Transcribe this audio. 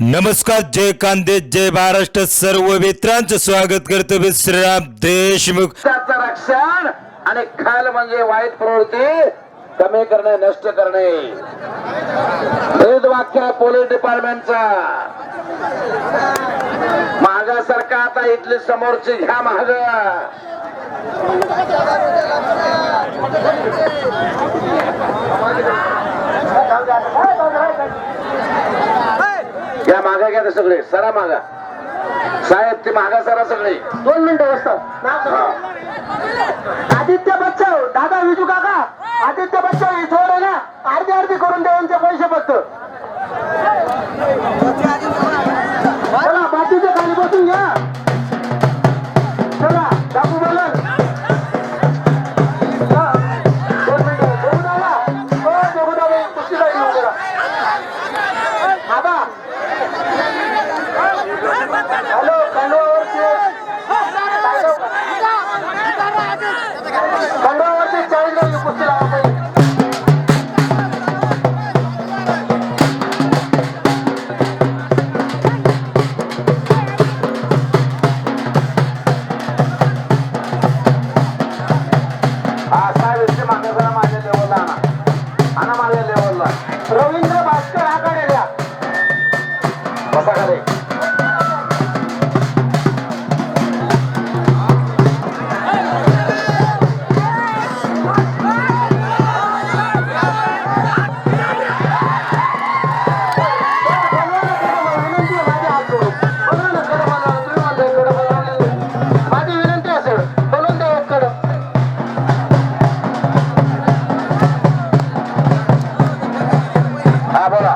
नमस्कार जय कांदे जय महाराष्ट्र. सर्व मित्रांचं स्वागत करतो मी श्रीराम देशमुख. रक्षण आणि खाल म्हणजे वाईट प्रवृत्ती कमी करणे नष्ट करणे. वाक्य पोलीस डिपार्टमेंटचा. महागासारखा आता इथली समोरची घ्या महाग घ्या मागा घ्या सगळे सरा मागा. साहेब ते मागा सरा सगळे. दोन मिनिटं बसतात आदित्य बच्चाव दादा विजू काका. आदित्य बच्चाव असा व्यक्ती मान्यकरा माझ्या लेवलला आणा. आणा माझ्या लेवलला रवींद्र भास्कर आकडे द्या. बसा खाली. Thank you. हा बोला.